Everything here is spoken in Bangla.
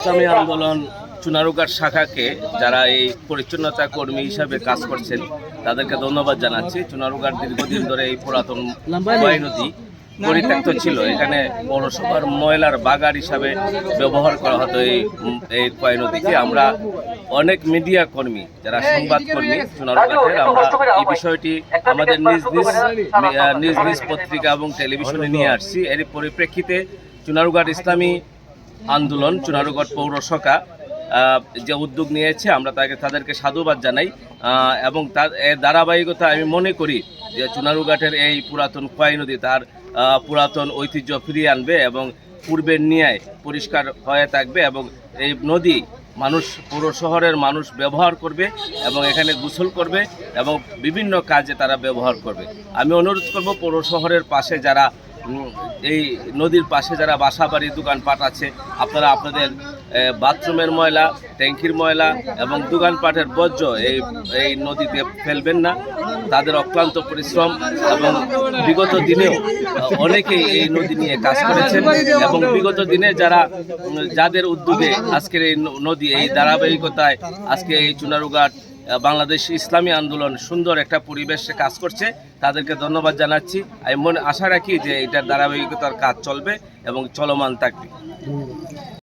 ইসলামী আন্দোলন চুনারুঘাট শাখাকে যারা এই পরিচ্ছন্নতা কর্মী হিসাবে কাজ করছেন তাদেরকে ধন্যবাদ জানাচ্ছি। চুনারুঘাট দীর্ঘদিন ধরে এই পুরাতন নদী পরিত্যক্ত ছিল। এখানে পৌরসভার ময়লার বাগার হিসাবে ব্যবহার করা হতো এই এই কয় নদীকে। আমরা অনেক মিডিয়া কর্মী যারা সংবাদ কর্মী চুনারুঘাটের আমরা এই বিষয়টি আমাদের নিজ নিজ নিজ নিজ পত্রিকা এবং টেলিভিশনে নিয়ে আসছি। এর পরিপ্রেক্ষিতে চুনারুঘাট ইসলামী আন্দোলন চুনারুঘাট পৌরসভা যে উদ্যোগ নিয়েছে, আমরা তাকে তাদেরকে সাধুবাদ জানাই। এবং তার ধারাবাহিকতা আমি মনে করি যে চুনারুঘাটের এই পুরাতন খোয়াই নদী তার পুরাতন ঐতিহ্য ফিরিয়ে আনবে এবং পূর্বের ন্যায় পরিষ্কার হয়ে থাকবে এবং এই নদী মানুষ, পুরো শহরের মানুষ ব্যবহার করবে এবং এখানে গোসল করবে এবং বিভিন্ন কাজে তারা ব্যবহার করবে। আমি অনুরোধ করব পৌর শহরের পাশে যারা এই নদীর পাশে যারা বাসা বাড়ি দোকানপাট আছে, আপনারা আপনাদের বাথরুমের ময়লা, ট্যাঙ্কির ময়লা এবং দোকানপাটের বর্জ্য এই এই নদীতে ফেলবেন না। তাদের অক্লান্ত পরিশ্রম এবং বিগত দিনেও অনেকেই এই নদী নিয়ে কাজ করেছেন এবং বিগত দিনে যারা যাদের উদ্যোগে আজকের এই নদী এই ধারাবাহিকতায় আজকে এই চুনারুঘাট বাংলাদেশ ইসলামী আন্দোলন সুন্দর একটা পরিবেশে কাজ করছে। তাদেরকে ধন্যবাদ জানাচ্ছি। আমি মনে আশা রাখি যে এটার ধারাবাহিকতার কাজ চলবে এবং চলমান থাকবে।